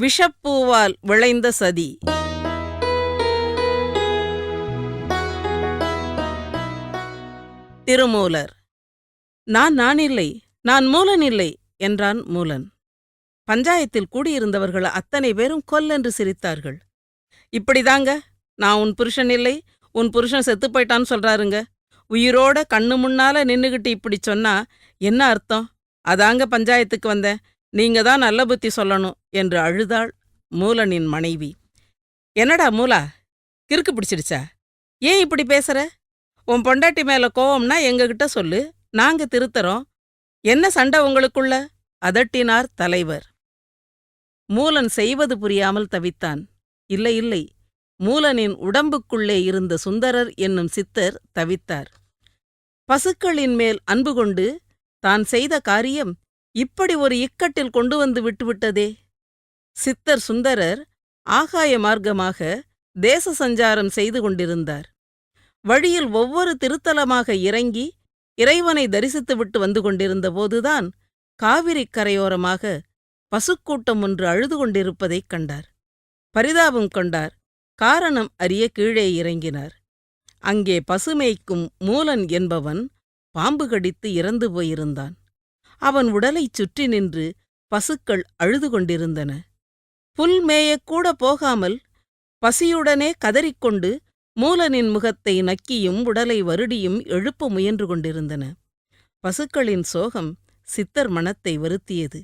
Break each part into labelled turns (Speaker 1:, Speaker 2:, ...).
Speaker 1: விஷப்பூவால் விளைந்த சதி. திருமூலர் நான் நான் இல்லை நான் மூலன் இல்லை என்றான் மூலன். பஞ்சாயத்தில் கூடியிருந்தவர்கள் அத்தனை பேரும் கொல்லென்று சிரித்தார்கள். இப்படிதாங்க நான் உன் புருஷன் இல்லை உன் புருஷன் செத்து போயிட்டான்னு சொல்றாருங்க. உயிரோட கண்ணு முன்னால நின்னுகிட்டு இப்படி சொன்னா என்ன அர்த்தம்? அதாங்க பஞ்சாயத்துக்கு வந்தேன். நீங்க தான் நல்ல புத்தி சொல்லணும் என்று அழுதாள் மூலனின் மனைவி. என்னடா மூலா கிறுக்கு பிடிச்சிடுச்சா? ஏன் இப்படி பேசுற? உன் பொண்டாட்டி மேல கோவம்னா எங்ககிட்ட சொல்லு நாங்க திருத்தறோம். என்ன சண்டை உங்களுக்குள்ள? அதட்டினார் தலைவர். மூலன் செய்வது புரியாமல் தவித்தான். இல்லை இல்லை மூலனின் உடம்புக்குள்ளே இருந்த சுந்தரர் என்னும் சித்தர் தவித்தார். பசுக்களின் மேல் அன்பு கொண்டு தான் செய்த காரியம் இப்படி ஒரு இக்கட்டில் கொண்டு வந்து விட்டுவிட்டதே சித்தர் சுந்தரர் ஆகாய மார்க்கமாக தேச சஞ்சாரம் செய்து கொண்டிருந்தார். வழியில் ஒவ்வொரு திருத்தலமாக இறங்கி இறைவனை தரிசித்துவிட்டு வந்து கொண்டிருந்த போதுதான் காவிரிக் கரையோரமாக பசுக்கூட்டம் ஒன்று அழுது கொண்டிருப்பதைக் கண்டார். பரிதாபம் கொண்டார். காரணம் அறிய கீழே இறங்கினார். அங்கே பசுமேய்க்கும் மூலன் என்பவன் பாம்பு கடித்து இறந்து போயிருந்தான். அவன் உடலைச் சுற்றி நின்று பசுக்கள் அழுது கொண்டிருந்தன. புல் மேயக்கூட போகாமல் பசியுடனே கதறிக்கொண்டு மூலனின் முகத்தை நக்கியும் உடலை வருடியும் எழுப்ப முயன்று கொண்டிருந்தன. பசுக்களின் சோகம் சித்தர் மனத்தை வருத்தியது.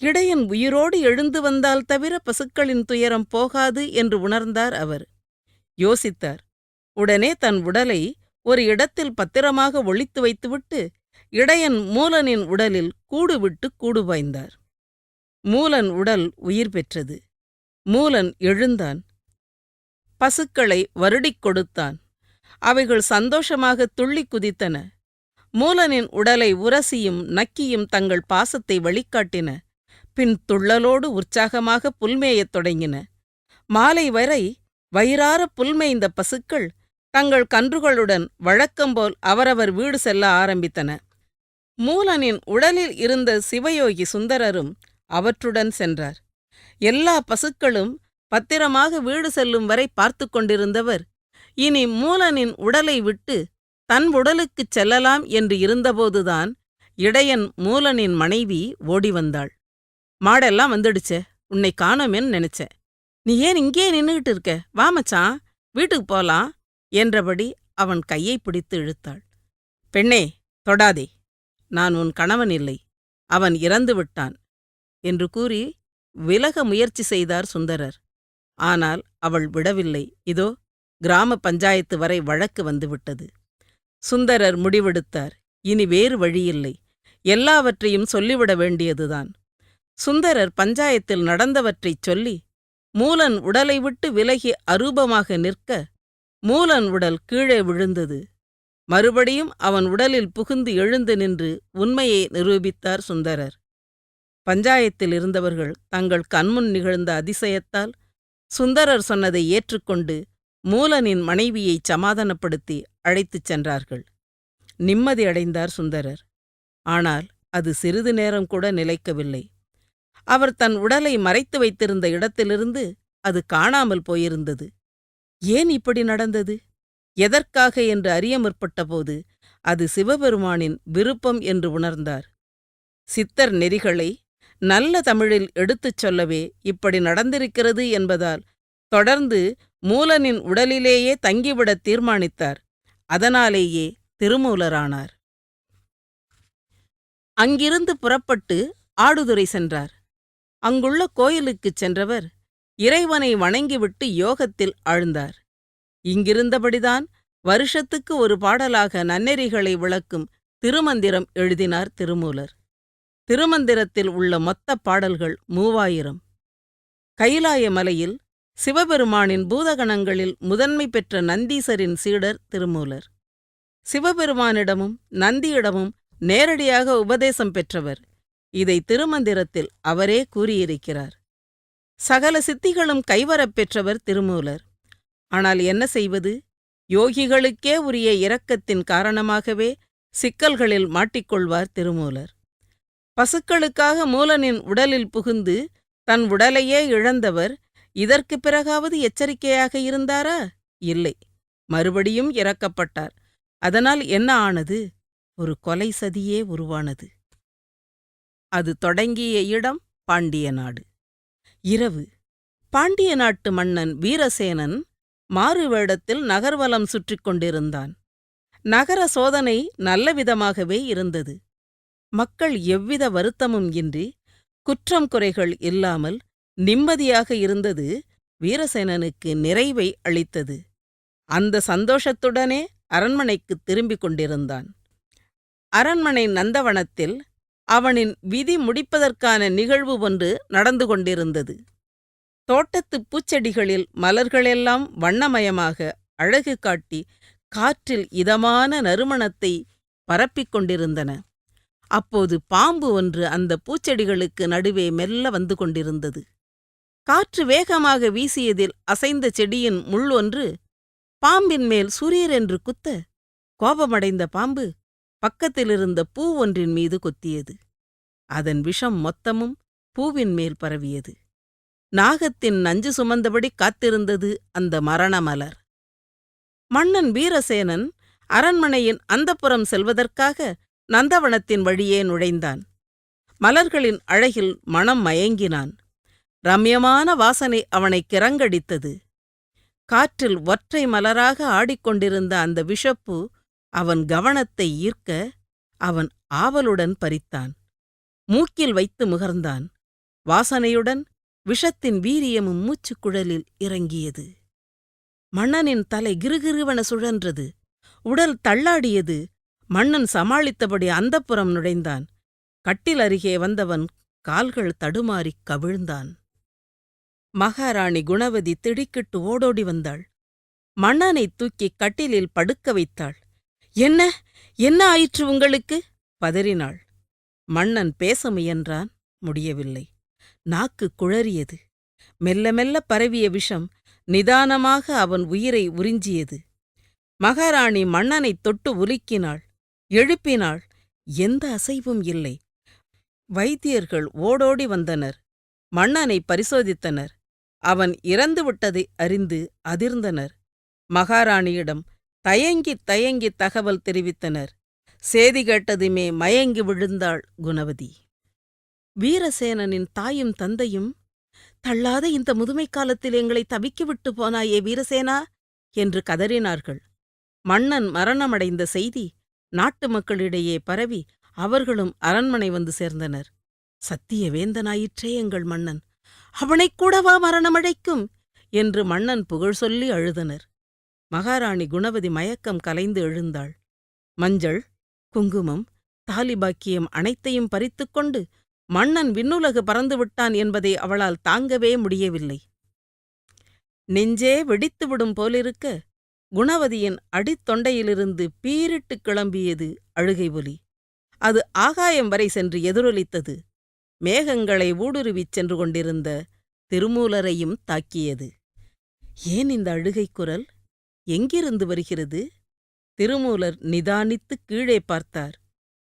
Speaker 1: இடையன் உயிரோடு எழுந்து வந்தால் தவிர பசுக்களின் துயரம் போகாது என்று உணர்ந்தார் அவர். யோசித்தார். உடனே தன் உடலை ஒரு இடத்தில் பத்திரமாக ஒளித்து வைத்துவிட்டு இடையன் மூலனின் உடலில் கூடு விட்டு கூடு பாய்ந்தார் மூலன் உடல் உயிர் பெற்றது. மூலன் எழுந்தான். பசுக்களை வருடிக் கொடுத்தான். அவைகள் சந்தோஷமாக துள்ளிக் குதித்தன. மூலனின் உடலை உரசியும் நக்கியும் தங்கள் பாசத்தை வழிகாட்டின. பின் துள்ளலோடு உற்சாகமாக புல்மேயத் தொடங்கின. மாலை வரை வயிறார புல்மேய்ந்த பசுக்கள் தங்கள் கன்றுகளுடன் வழக்கம்போல் அவரவர் வீடு செல்ல ஆரம்பித்தன. மூலனின் உடலில் இருந்த சிவயோகி சுந்தரரும் அவற்றுடன் சென்றார். எல்லா பசுக்களும் பத்திரமாக வீடு செல்லும் வரை பார்த்து கொண்டிருந்தவர் இனி மூலனின் உடலை விட்டு தன் உடலுக்குச் செல்லலாம் என்று இருந்தபோதுதான் இடையன் மூலனின் மனைவி ஓடி வந்தாள். மாடெல்லாம் வந்துடுச்சே உன்னை காணோமேன்னு நினைச்சேன் நீ ஏன் இங்கே நின்னுகிட்டு இருக்க? வா மச்சான் வீட்டுக்கு போலாம் என்றபடி அவன் கையை பிடித்து இழுத்தாள். பெண்ணே தொடாதே. நான் உன் கணவன் இல்லை. அவன் இறந்து விட்டான். என்று கூறி விலக முயற்சி செய்தார் சுந்தரர். ஆனால் அவள் விடவில்லை. இதோ கிராம பஞ்சாயத்து வரை வழக்கு வந்துவிட்டது. சுந்தரர் முடிவெடுத்தார். இனி வேறு வழியில்லை. எல்லாவற்றையும் சொல்லிவிட வேண்டியதுதான். சுந்தரர் பஞ்சாயத்தில் நடந்தவற்றைச் சொல்லி மூலன் உடலை விட்டு விலகி அரூபமாக நிற்க மூலன் உடல் கீழே விழுந்தது. மறுபடியும் அவன் உடலில் புகுந்து எழுந்து நின்று உண்மையை நிரூபித்தார் சுந்தரர். பஞ்சாயத்தில் இருந்தவர்கள் தங்கள் கண்முன் நிகழ்ந்த அதிசயத்தால் சுந்தரர் சொன்னதை ஏற்றுக்கொண்டு மூலனின் மனைவியை சமாதானப்படுத்தி அழைத்துச் சென்றார்கள். நிம்மதி அடைந்தார் சுந்தரர். ஆனால் அது சிறிது நேரம் கூட நிலைக்கவில்லை. அவர் தன் உடலை மறைத்து வைத்திருந்த இடத்திலிருந்து அது காணாமல் போயிருந்தது. ஏன் இப்படி நடந்தது? எதற்காக என்று அறிய முற்பட்டபோது அது சிவபெருமானின் விருப்பம் என்று உணர்ந்தார். சித்தர் நெறிகளை நல்ல தமிழில் எடுத்துச் சொல்லவே இப்படி நடந்திருக்கிறது என்பதால் தொடர்ந்து மூலனின் உடலிலேயே தங்கிவிடத் தீர்மானித்தார். அதனாலேயே திருமூலரானார். அங்கிருந்து புறப்பட்டு ஆடுதுறை சென்றார். அங்குள்ள கோயிலுக்குச் சென்றவர் இறைவனை வணங்கிவிட்டு யோகத்தில் ஆழ்ந்தார். இங்கிருந்தபடிதான் வருஷத்துக்கு ஒரு பாடலாக நன்னெறிகளை விளக்கும் திருமந்திரம் எழுதினார் திருமூலர். திருமந்திரத்தில் உள்ள மொத்த பாடல்கள் மூவாயிரம். கைலாய மலையில் சிவபெருமானின் பூதகணங்களில் முதன்மை பெற்ற நந்தீசரின் சீடர் திருமூலர். சிவபெருமானிடமும் நந்தியிடமும் நேரடியாக உபதேசம் பெற்றவர். இதை திருமந்திரத்தில் அவரே கூறியிருக்கிறார். சகல சித்திகளும் கைவரப் பெற்றவர் திருமூலர். ஆனால் என்ன செய்வது? யோகிகளுக்கே உரிய இரக்கத்தின் காரணமாகவே சிக்கல்களில் மாட்டிக்கொள்வார் திருமூலர். பசுக்களுக்காக மூலனின் உடலில் புகுந்து தன் உடலையே இழந்தவர் இதற்குப் பிறகாவது எச்சரிக்கையாக இருந்தாரா? இல்லை. மறுபடியும் இறக்கப்பட்டார். அதனால் என்ன ஆனது? ஒரு கொலை சதியே உருவானது. அது தொடங்கிய இடம் பாண்டிய நாடு இரவு. பாண்டிய நாட்டு மன்னன் வீரசேனன் மாறு வேடத்தில் நகர்வலம் சுற்றிக் கொண்டிருந்தான். நகர சோதனை நல்லவிதமாகவே இருந்தது. மக்கள் எவ்வித வருத்தமும் இன்றி குற்றம் குறைகள் இல்லாமல் நிம்மதியாக இருந்தது வீரசேனனுக்கு நிறைவை அளித்தது. அந்த சந்தோஷத்துடனே அரண்மனைக்குத் திரும்பிக் கொண்டிருந்தான். அரண்மனை நந்தவனத்தில் அவனின் விதி முடிப்பதற்கான நிகழ்வு ஒன்று நடந்து கொண்டிருந்தது. தோட்டத்துப் பூச்செடிகளில் மலர்களெல்லாம் வண்ணமயமாக அழகு காட்டி காற்றில் இதமான நறுமணத்தை பரப்பிக் கொண்டிருந்தன. அப்போது பாம்பு ஒன்று அந்த பூச்செடிகளுக்கு நடுவே மெல்ல வந்து கொண்டிருந்தது. காற்று வேகமாக வீசியதில் அசைந்த செடியின் முள் ஒன்று பாம்பின் மேல் சுரீரென்று குத்த கோபமடைந்த பாம்பு பக்கத்திலிருந்த பூ ஒன்றின் மீது கொத்தியது. அதன் விஷம் மொத்தமும் பூவின் மேல் பரவியது. நாகத்தின் நஞ்சு சுமந்தபடி காத்திருந்தது அந்த மரண மலர். மன்னன் வீரசேனன் அரண்மனையின் அந்தப்புறம் செல்வதற்காக நந்தவனத்தின் வழியே நுழைந்தான். மலர்களின் அழகில் மனம் மயங்கினான். ரம்யமான வாசனை அவனை கிறங்கடித்தது. காற்றில் ஒற்றை மலராக ஆடிக்கொண்டிருந்த அந்த விஷப்பு அவன் கவனத்தை ஈர்க்க அவன் ஆவலுடன் பறித்தான். மூக்கில் வைத்து முகர்ந்தான். வாசனையுடன் விஷத்தின் வீரியமும் மூச்சுக்குழலில் இறங்கியது. மன்னனின் தலை கிருகிருவென சுழன்றது. உடல் தள்ளாடியது. மன்னன் சமாளித்தபடி அந்தப்புறம் நுழைந்தான். கட்டில் அருகே வந்தவன் கால்கள் தடுமாறிக் கவிழ்ந்தான். மகாராணி குணவதி திடுக்கிட்டு ஓடோடி வந்தாள். மன்னனைத் தூக்கிக் கட்டிலில் படுக்க வைத்தாள். என்ன? என்ன ஆயிற்று உங்களுக்கு? பதறினாள். மன்னன் பேச முயன்றான். முடியவில்லை. நாக்கு குழறியது. மெல்ல மெல்ல பரவிய விஷம் நிதானமாக அவன் உயிரை உறிஞ்சியது. மகாராணி மன்னனைத் தொட்டு உலுக்கினாள் எழுப்பினாள். எந்த அசைவும் இல்லை. வைத்தியர்கள் ஓடோடி வந்தனர். மன்னனை பரிசோதித்தனர். அவன் இறந்துவிட்டதை அறிந்து அதிர்ந்தனர். மகாராணியிடம் தயங்கி தயங்கி தகவல் தெரிவித்தனர். சேதி கேட்டதுமே மயங்கி விழுந்தாள் குணவதி. வீரசேனனின் தாயும் தந்தையும் தள்ளாத இந்த முதுமை காலத்தில் எங்களை தவிக்கிவிட்டு போனாயே வீரசேனா? என்று கதறினார்கள். மன்னன் மரணமடைந்த செய்தி நாட்டு மக்களிடையே பரவி அவர்களும் அரண்மனை வந்து சேர்ந்தனர். சத்தியவேந்தனாயிற்றே எங்கள் மன்னன் அவனைக் கூடவா மரணமடைக்கும்? என்று மன்னன் புகழ் சொல்லி அழுதனர். மகாராணி குணவதி மயக்கம் கலைந்து எழுந்தாள். மஞ்சள் குங்குமம் தாலிபாக்கியம் அனைத்தையும் பறித்துக்கொண்டு மன்னன் விண்ணுலகு பறந்துவிட்டான் என்பதை அவளால் தாங்கவே முடியவில்லை. நெஞ்சே வெடித்துவிடும் போலிருக்க குணவதியின் அடித்தொண்டையிலிருந்து பீரிட்டு கிளம்பியது அழுகை ஒலி. அது ஆகாயம் வரை சென்று எதிரொலித்தது. மேகங்களை ஊடுருவிச் சென்று கொண்டிருந்த திருமூலரையும் தாக்கியது. ஏன் இந்த அழுகை குரல்? எங்கிருந்து வருகிறது? திருமூலர் நிதானித்து கீழே பார்த்தார்.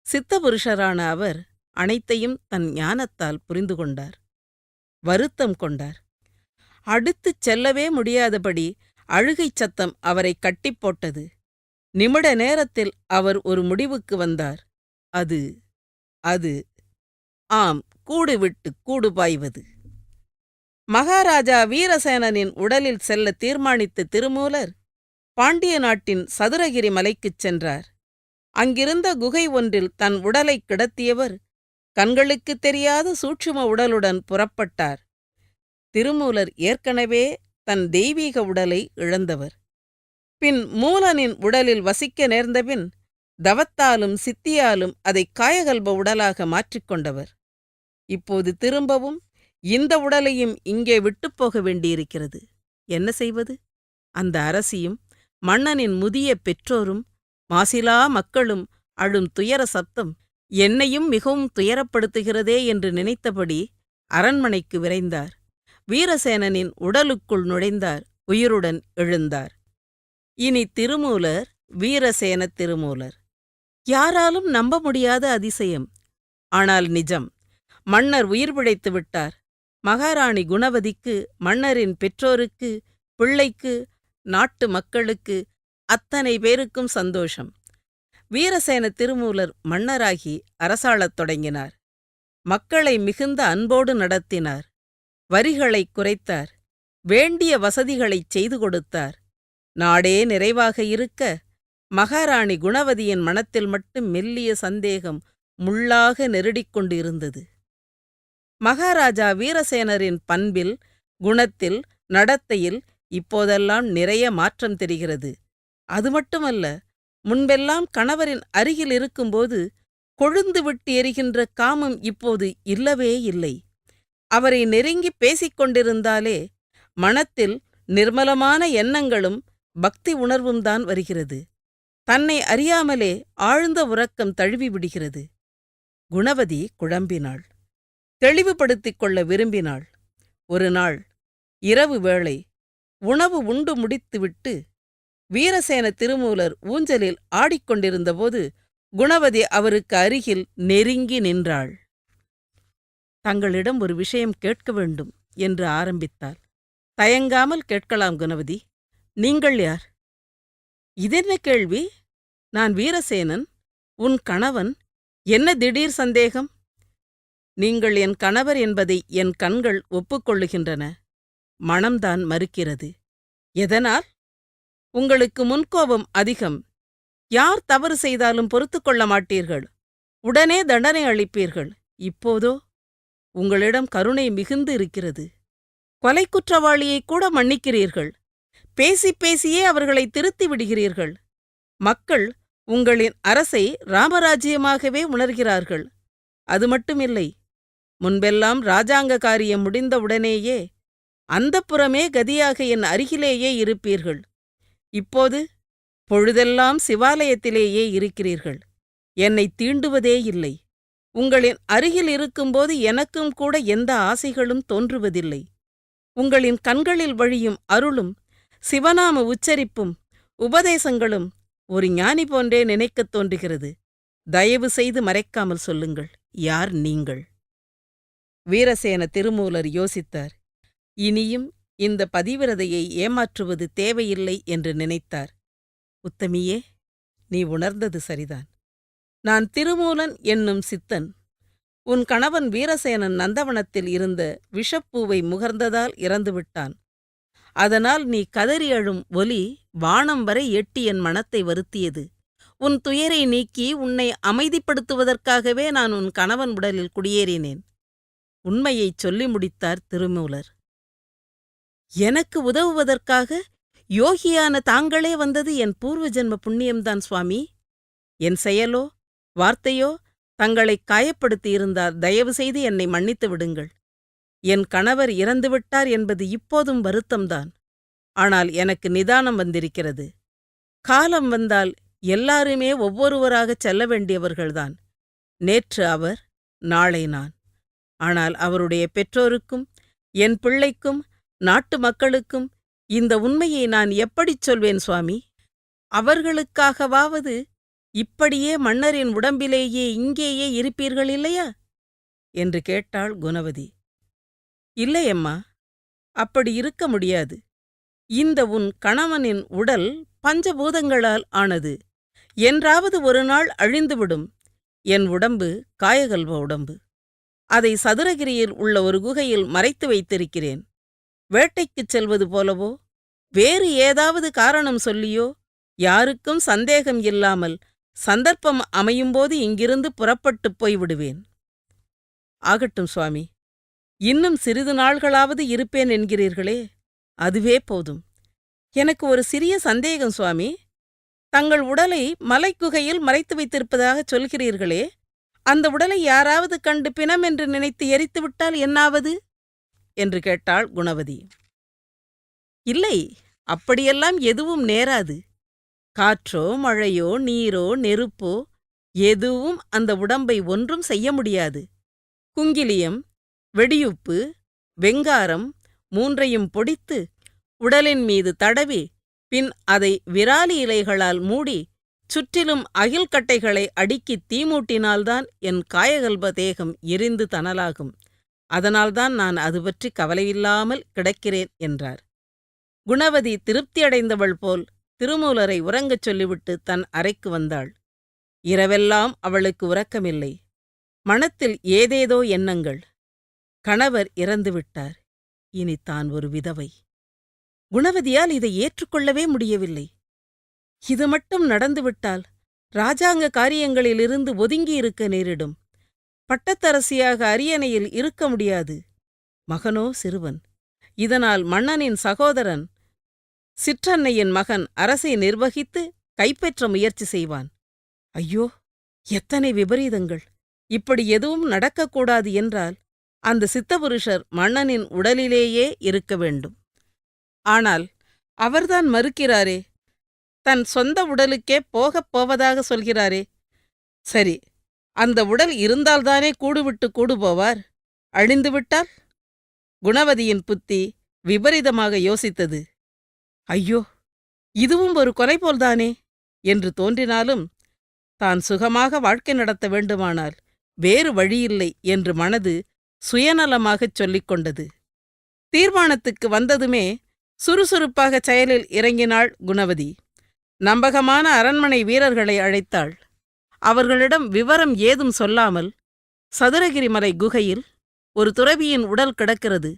Speaker 1: சித்தபுருஷரான அவர் அனைத்தையும் தன் ஞானத்தால் புரிந்து கொண்டார். வருத்தம் கொண்டார். அடுத்துச் செல்லவே முடியாதபடி அழுகைச் சத்தம் அவரை கட்டிப் போட்டது. நிமிட நேரத்தில் அவர் ஒரு முடிவுக்கு வந்தார். அது அது ஆம் கூடு விட்டு கூடு பாய்வது. மகாராஜா வீரசேனனின் உடலில் செல்ல தீர்மானித்த திருமூலர் பாண்டிய நாட்டின் சதுரகிரி மலைக்குச் சென்றார். அங்கிருந்த குகை ஒன்றில் தன் உடலைக் கிடத்தியவர் கண்களுக்குத் தெரியாத சூட்சும உடலுடன் புறப்பட்டார். திருமூலர் ஏற்கனவே தன் தெய்வீக உடலை இழந்தவர். பின் மூலனின் உடலில் வசிக்க நேர்ந்தபின் தவத்தாலும் சித்தியாலும் அதை காயகல்ப உடலாக மாற்றிக்கொண்டவர் இப்போது திரும்பவும் இந்த உடலையும் இங்கே விட்டுப்போக வேண்டியிருக்கிறது. என்ன செய்வது? அந்த அரசியும் மன்னனின் முதிய பெற்றோரும் மாசிலா மக்களும் அழும் துயர சப்தம் என்னையும் மிகவும் துயரப்படுத்துகிறதே என்று நினைத்தபடி அரண்மனைக்கு விரைந்தார். வீரசேனனின் உடலுக்குள் நுழைந்தார். உயிருடன் எழுந்தார். இனி திருமூலர் வீரசேன திருமூலர். யாராலும் நம்ப முடியாத அதிசயம். ஆனால் நிஜம். மன்னர் உயிர் பிழைத்து விட்டார். மகாராணி குணவதிக்கு மன்னரின் பெற்றோருக்கு பிள்ளைக்கு நாட்டு மக்களுக்கு அத்தனை பேருக்கும் சந்தோஷம். வீரசேன திருமூலர் மன்னராகி அரசாளத் தொடங்கினார். மக்களை மிகுந்த அன்போடு நடத்தினார். வரிகளைக் குறைத்தார். வேண்டிய வசதிகளைச் செய்து கொடுத்தார். நாடே நிறைவாக இருக்க மகாராணி குணவதியின் மனத்தில் மட்டும் மெல்லிய சந்தேகம் முள்ளாக நெருடிக் கொண்டு இருந்தது மகாராஜா வீரசேனரின் பண்பில் குணத்தில் நடத்தையில் இப்போதெல்லாம் நிறைய மாற்றம் தெரிகிறது. அது மட்டுமல்ல முன்பெல்லாம் கணவரின் அருகில் இருக்கும்போது கொழுந்து விட்டு எரிகின்ற காமம் இப்போது இல்லவே இல்லை. அவரை நெருங்கி பேசிக் கொண்டிருந்தாலே மனத்தில் நிர்மலமான எண்ணங்களும் பக்தி உணர்வும் தான் வருகிறது. தன்னை அறியாமலே ஆழ்ந்த உறக்கம் தழுவி விடுகிறது. குணவதி குழம்பினாள். தெளிவுபடுத்திக் கொள்ள விரும்பினாள். ஒரு நாள் இரவு வேளை உணவு உண்டு முடித்துவிட்டு வீரசேன திருமூலர் ஊஞ்சலில் ஆடிக்கொண்டிருந்தபோது குணவதி அவருக்கு அருகில் நெருங்கி நின்றாள். தங்களிடம் ஒரு விஷயம் கேட்க வேண்டும் என்று ஆரம்பித்தாள். தயங்காமல் கேட்கலாம் குணவதி. நீங்கள் யார்? இதென்ன கேள்வி? நான் வீரசேனன். உன் கணவன். என்ன திடீர் சந்தேகம்? நீங்கள் என் கணவர் என்பதை என் கண்கள் ஒப்புக்கொள்ளுகின்றன. மனம்தான் மறுக்கிறது. எதனால்? உங்களுக்கு முன்கோபம் அதிகம். யார் தவறு செய்தாலும் பொறுத்துக் கொள்ள மாட்டீர்கள். உடனே தண்டனை அளிப்பீர்கள். இப்போதோ உங்களிடம் கருணை மிகுந்து இருக்கிறது. கொலை குற்றவாளியை கூட மன்னிக்கிறீர்கள். பேசி பேசியே அவர்களை திருத்தி விடுகிறீர்கள். மக்கள் உங்களின் அரசை ராமராஜ்யமாகவே உணர்கிறார்கள். அது மட்டுமில்லை முன்பெல்லாம் ராஜாங்க காரியம் முடிந்தவுடனேயே அந்தப்புறமே கதியாக என் அருகிலேயே இருப்பீர்கள். இப்போது பொழுதெல்லாம் சிவாலயத்திலேயே இருக்கிறீர்கள். என்னை தீண்டுவதே இல்லை. உங்களின் அருகில் இருக்கும்போது எனக்கும் கூட எந்த ஆசைகளும் தோன்றுவதில்லை. உங்களின் கண்களில் வழியும் அருளும் சிவநாம உச்சரிப்பும் உபதேசங்களும் ஒரு ஞானி போன்றே நினைக்கத் தோன்றுகிறது. தயவு செய்து மறைக்காமல் சொல்லுங்கள் யார் நீங்கள்? வீரசேன திருமூலர் யோசித்தார் இனியும் இந்த பதிவிரதையை ஏமாற்றுவது தேவையில்லை என்று நினைத்தார். உத்தமியே நீ உணர்ந்தது சரிதான். நான் திருமூலன் என்னும் சித்தன். உன் கணவன் வீரசேனன் நந்தவனத்தில் இருந்த விஷப்பூவை முகர்ந்ததால் இறந்துவிட்டான். அதனால் நீ கதறி அழும் ஒலி வானம் வரை எட்டி என் மனத்தை வருத்தியது. உன் துயரை நீக்கி உன்னை அமைதிப்படுத்துவதற்காகவே நான் உன் கணவன் உடலில் குடியேறினேன். உண்மையைச் சொல்லி முடித்தார் திருமூலர். எனக்கு உதவுவதற்காக யோகியான தாங்களே வந்தது என் பூர்வ ஜென்ம புண்ணியம்தான் சுவாமி. என் செயலோ வார்த்தையோ தங்களை காயப்படுத்தியிருந்தால் தயவு செய்து என்னை மன்னித்து விடுங்கள். என் கணவர் இறந்துவிட்டார் என்பது இப்போதும் வருத்தம்தான். ஆனால் எனக்கு நிதானம் வந்திருக்கிறது. காலம் வந்தால் எல்லாருமே ஒவ்வொருவராகச் செல்ல வேண்டியவர்கள்தான். நேற்று அவர் நாளை நான். ஆனால் அவருடைய பெற்றோருக்கும் என் பிள்ளைக்கும் நாட்டு மக்களுக்கும் இந்த உண்மையை நான் எப்படிச் சொல்வேன் சுவாமி? அவர்களுக்காகவாவது இப்படியே மன்னரின் உடம்பிலேயே இங்கேயே இருப்பீர்கள் இல்லையா? என்று கேட்டாள் குணவதி. இல்லையம்மா அப்படி இருக்க முடியாது. இந்த உன் கணவனின் உடல் பஞ்சபூதங்களால் ஆனது. என்றாவது ஒரு நாள் அழிந்துவிடும். என் உடம்பு காயகல்வ உடம்பு. அதை சதுரகிரியில் உள்ள ஒரு குகையில் மறைத்து வைத்திருக்கிறேன். வேட்டைக்குச் செல்வது போலவோ? வேறு ஏதாவது காரணம் சொல்லியோ? யாருக்கும் சந்தேகம் இல்லாமல் சந்தர்ப்பம் அமையும்போது இங்கிருந்து புறப்பட்டுப் போய்விடுவேன். ஆகட்டும் சுவாமி இன்னும் சிறிது நாள்களாவது இருப்பேன் என்கிறீர்களே அதுவே போதும். எனக்கு ஒரு சிறிய சந்தேகம் சுவாமி தங்கள் உடலை மலைக்குகையில் மறைத்து வைத்திருப்பதாகச் சொல்கிறீர்களே அந்த உடலை யாராவது கண்டு பிணம் என்று நினைத்து எரித்துவிட்டால் என்னாவது? என்று கேட்டாள் குணவதி. இல்லை அப்படியெல்லாம் எதுவும் நேராது. காற்றோ மழையோ நீரோ நெருப்போ எதுவும் அந்த உடம்பை ஒன்றும் செய்ய முடியாது. குங்கிலியம் வெடியுப்பு வெங்காரம் மூன்றையும் பொடித்து உடலின் மீது தடவி பின் அதை விராலி இலைகளால் மூடி சுற்றிலும் அகில்கட்டைகளை அடுக்கி தீமூட்டினால்தான் என் காயகல்ப தேகம் எரிந்து தனலாகும் அதனால்தான் நான் அது பற்றி கவலையில்லாமல் கிடக்கிறேன் என்றார். குணவதி திருப்தியடைந்தவள் போல் திருமூலரை உறங்கச் சொல்லிவிட்டு தன் அறைக்கு வந்தாள். இரவெல்லாம் அவளுக்கு உறக்கமில்லை. மனத்தில் ஏதேதோ எண்ணங்கள். கணவர் இறந்துவிட்டார் இனி தான் ஒரு விதவை. குணவதியால் இதை ஏற்றுக்கொள்ளவே முடியவில்லை. இது மட்டும் நடந்துவிட்டால் ராஜாங்க காரியங்களிலிருந்து ஒதுங்கியிருக்க நேரிடும். பட்டத்தரசியாக அரியணையில் இருக்க முடியாது. மகனோ சிறுவன். இதனால் மன்னனின் சகோதரன் சிற்றன்னையின் மகன் அரசை நிர்வகித்து கைப்பற்ற முயற்சி செய்வான். ஐயோ எத்தனை விபரீதங்கள். இப்படி எதுவும் நடக்கக்கூடாது என்றால் அந்த சித்தபுருஷர் மன்னனின் உடலிலேயே இருக்க வேண்டும். ஆனால் அவர்தான் மறுக்கிறாரே. தன் சொந்த உடலுக்கே போகப் போவதாக சொல்கிறாரே. சரி அந்த உடல் இருந்தால்தானே கூடுவிட்டு கூடு போவார்? அழிந்துவிட்டால் குணவதியின் புத்தி விபரீதமாக யோசித்தது. ஐயோ இதுவும் ஒரு கொலை போல்தானே? என்று தோன்றினாலும் தான் சுகமாக வாழ்க்கை நடத்த வேண்டுமானால் வேறு வழியில்லை என்று மனது சுயநலமாகச் சொல்லிக் கொண்டது. தீர்மானத்துக்கு வந்ததுமே சுறுசுறுப்பாக செயலில் இறங்கினாள் குணவதி. நம்பகமான அரண்மனை வீரர்களை அழைத்தாள். அவர்களிடம் விவரம் ஏதும் சொல்லாமல் சதுரகிரி மலை குகையில் ஒரு துறவியின் உடல் கிடக்கிறது.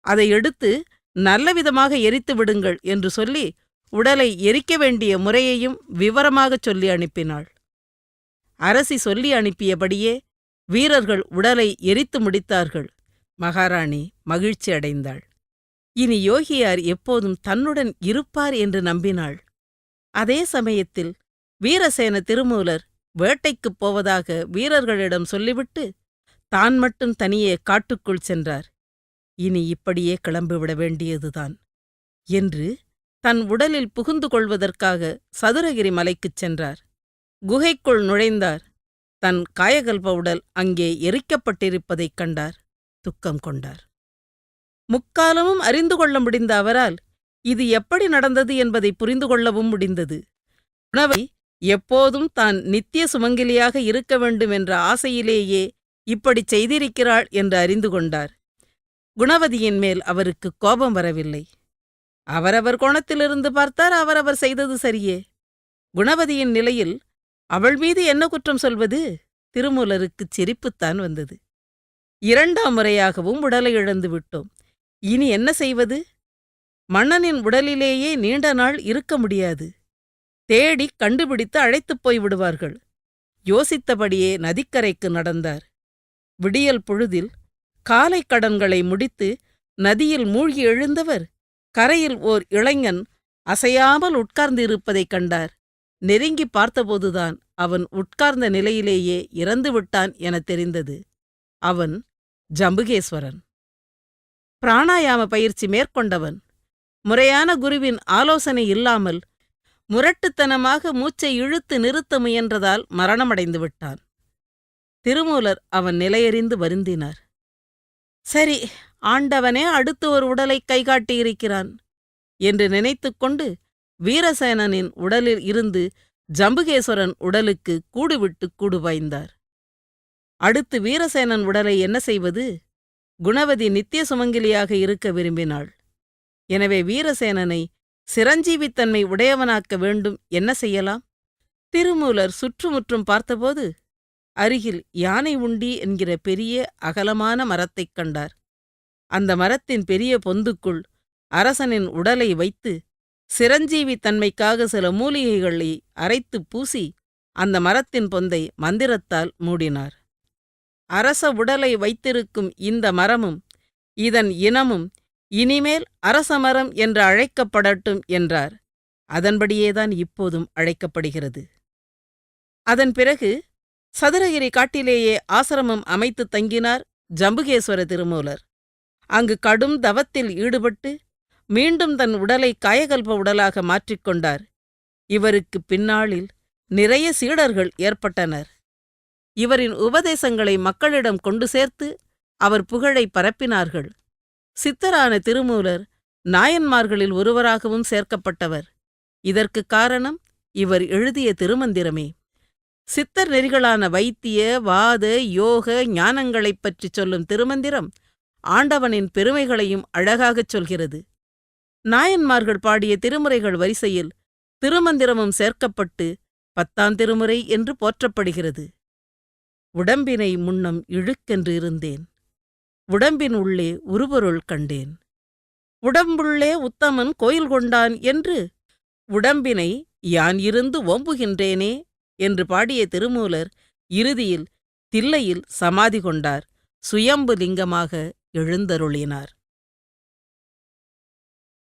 Speaker 1: அதை எடுத்து நல்லவிதமாக எரித்து விடுங்கள் என்று சொல்லி உடலை எரிக்க வேண்டிய முறையையும் விவரமாகச் சொல்லி அனுப்பினாள். அரசி சொல்லி அனுப்பியபடியே வீரர்கள் உடலை எரித்து முடித்தார்கள். மகாராணி மகிழ்ச்சி அடைந்தாள். இனி யோகியார் எப்போதும் தன்னுடன் இருப்பார் என்று நம்பினாள். அதே சமயத்தில் வீரசேன திருமூலர் வேட்டைக்குப் போவதாக வீரர்களிடம் சொல்லிவிட்டு தான் மட்டும் தனியே காட்டுக்குள் சென்றார். இனி இப்படியே கிளம்பிவிட வேண்டியதுதான் என்று தன் உடலில் புகுந்து கொள்வதற்காக சதுரகிரி மலைக்குச் சென்றார். குகைக்குள் நுழைந்தார். தன் காயகல்ப உடல் அங்கே எரிக்கப்பட்டிருப்பதைக் கண்டார். துக்கம் கொண்டார். முக்காலமும் அறிந்து கொள்ள முடிந்த அவரால் இது எப்படி நடந்தது என்பதை புரிந்து கொள்ளவும் முடிந்தது. உணவை எப்போதும் தான் நித்திய சுமங்கலியாக இருக்க வேண்டும் என்ற ஆசையிலேயே இப்படிச் செய்திருக்கிறாள் என்று அறிந்து கொண்டார். குணவதியின் மேல் அவருக்கு கோபம் வரவில்லை. அவரவர் கோணத்திலிருந்து பார்த்தார் அவரவர் செய்தது சரியே. குணவதியின் நிலையில் அவள் மீது என்ன குற்றம் சொல்வது? திருமூலருக்குச் சிரிப்புத்தான் வந்தது. இரண்டாம் முறையாகவும் உடலை இழந்து விட்டோம். இனி என்ன செய்வது? மன்னனின் உடலிலேயே நீண்ட நாள் இருக்க முடியாது. தேடி கண்டுபிடித்து அழைத்துப் போய் விடுவார்கள். யோசித்தபடியே நதிக்கரைக்கு நடந்தார். விடியல் பொழுதில் காலை கடன்களை முடித்து நதியில் மூழ்கி எழுந்தவர் கரையில் ஓர் இளைஞன் அசையாமல் உட்கார்ந்திருப்பதைக் கண்டார். நெருங்கி பார்த்தபோதுதான் அவன் உட்கார்ந்த நிலையிலேயே இறந்துவிட்டான் எனத் தெரிந்தது. அவன் ஜம்புகேஸ்வரன். பிராணாயாம பயிற்சி மேற்கொண்டவன். முறையான குருவின் ஆலோசனை இல்லாமல் முரட்டுத்தனமாக மூச்சை இழுத்து நிறுத்த முயன்றதால் மரணமடைந்து விட்டான். திருமூலர் அவன் நிலையறிந்து வருந்தினார். சரி ஆண்டவனே அடுத்து ஒரு உடலை கைகாட்டியிருக்கிறான் என்று நினைத்துக்கொண்டு வீரசேனனின் உடலில் இருந்து ஜம்புகேஸ்வரன் உடலுக்கு கூடுவிட்டு கூடு பாய்ந்தார் அடுத்து வீரசேனன் உடலை என்ன செய்வது? குணவதி நித்திய சுமங்கிலியாக இருக்க விரும்பினாள். எனவே வீரசேனனை சிரஞ்சீவித்தன்மை உடையவனாக்க வேண்டும் என்ன செய்யலாம்? திருமூலர் சுற்றுமுற்றும் பார்த்தபோது அருகில் யானை உண்டி என்கிற பெரிய அகலமான மரத்தைக் கண்டார். அந்த மரத்தின் பெரிய பொந்துக்குள் அரசனின் உடலை வைத்து சிரஞ்சீவி தன்மைக்காக சில மூலிகைகளை அரைத்துப் பூசி அந்த மரத்தின் பொந்தை மந்திரத்தால் மூடினார். அரச உடலை வைத்திருக்கும் இந்த மரமும் இதன் இனமும் இனிமேல் அரசமரம் என்று அழைக்கப்படட்டும் என்றார். அதன்படியேதான் இப்போதும் அழைக்கப்படுகிறது. அதன் பிறகு சதுரகிரி காட்டிலேயே ஆசிரமம் அமைத்து தங்கினார் ஜம்புகேஸ்வர திருமூலர். அங்கு கடும் தவத்தில் ஈடுபட்டு மீண்டும் தன் உடலை காயகல்ப உடலாக மாற்றிக்கொண்டார் இவருக்கு பின்னாளில் நிறைய சீடர்கள் ஏற்பட்டனர். இவரின் உபதேசங்களை மக்களிடம் கொண்டு சேர்த்து அவர் புகழை பரப்பினார்கள். சித்தரான திருமூலர் நாயன்மார்களில் ஒருவராகவும் சேர்க்கப்பட்டவர். இதற்கு காரணம் இவர் எழுதிய திருமந்திரமே. சித்தர் நெறிகளான வைத்திய வாத யோக ஞானங்களைப் பற்றிச் சொல்லும் திருமந்திரம் ஆண்டவனின் பெருமைகளையும் அழகாகச் சொல்கிறது. நாயன்மார்கள் பாடிய திருமுறைகள் வரிசையில் திருமந்திரமும் சேர்க்கப்பட்டு பத்தாம் திருமுறை என்று போற்றப்படுகிறது. உடம்பினை முன்னம் இழுக்கென்று இருந்தேன். உடம்பின் உள்ளே உருபொருள் கண்டேன். உடம்புள்ளே உத்தமன் கோயில் கொண்டான் என்று உடம்பினை யான் இருந்து ஓம்புகின்றேனே என்று பாடிய திருமூலர் இறுதியில் தில்லையில் சமாதி கொண்டார். சுயம்பு லிங்கமாக எழுந்தருளினார்.